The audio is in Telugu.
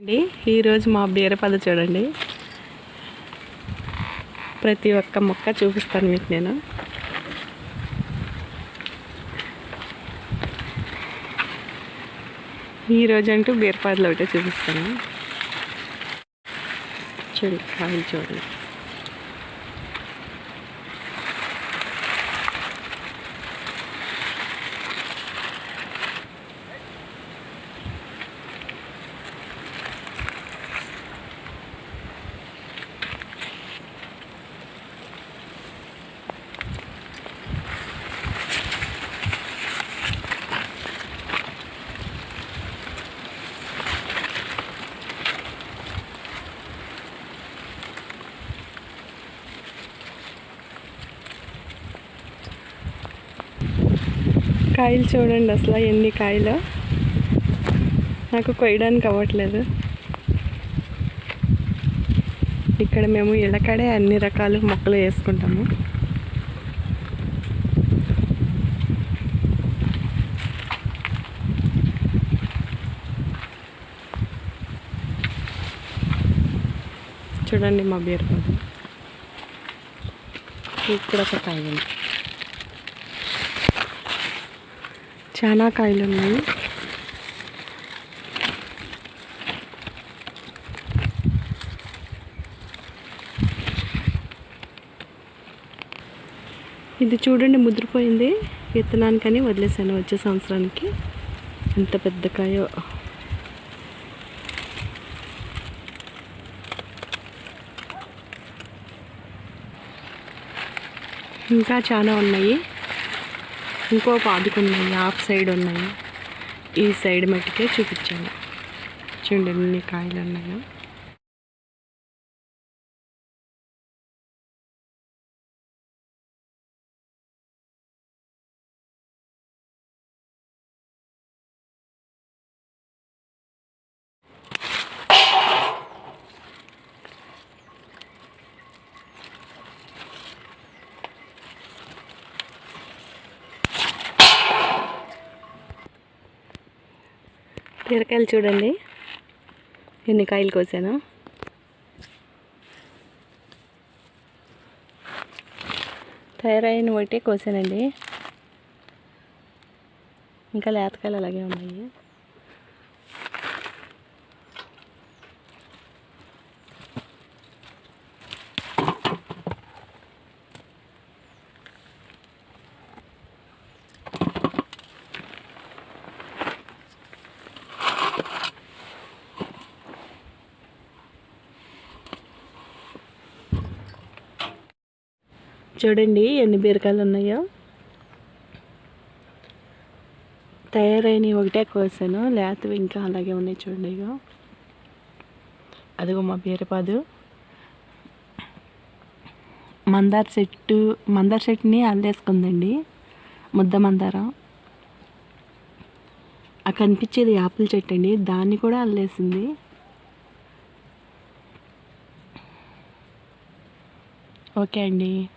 అండి. ఈరోజు మా బీరపద చూడండి. ప్రతి ఒక్క మొక్క చూపిస్తాను మీకు నేను. ఈరోజు అంటూ బీరపాదలో ఒకటే చూపిస్తాను. చూడండి కాయలు చూడండి. కాయలు చూడండి అసలు ఎన్ని కాయలు. నాకు కొయ్యడానికి అవ్వట్లేదు. ఇక్కడ మేము ఇళ్ళకాడే అన్ని రకాల మొక్కలు వేసుకుంటాము. చూడండి మా బీరపాదు ఇక్కడ ఒక కాయ ఉంది. చాలా కాయలు ఉన్నాయి ఇది చూడండి ముద్రపోయింది. విత్తనానికని వదిలేసాను వచ్చే సంవత్సరానికి. ఎంత పెద్ద కాయో. ఇంకా చాలా ఉన్నాయి. ఇంకో పాదుకు ఉన్నాయి. హాఫ్ సైడ్ ఉన్నాయి. ఈ సైడ్ మట్టుకే చూపించాను. చూడండి ఎన్ని కాయలు ఉన్నాయో. బీరకాయలు చూడండి. ఎన్ని కాయలు కోసాను? తయారైన ఒకటే కోసానండి. ఇంకా లేతకాయలు అలాగే ఉన్నాయి. చూడండి ఎన్ని బీరకాయలు ఉన్నాయో. తయారైన ఒకటే కోసాను లేతవి ఇంకా అలాగే ఉన్నాయి చూడండి ఇగో. అదిగో మా బీరపాదు. మందార చెట్టు మందార చెట్టుని అల్లేసుకుందండి. ముద్ద మందారం. ఆ కనిపించేది యాపిల్ చెట్టు అండి దాన్ని కూడా అల్లేసింది. ఓకే అండి.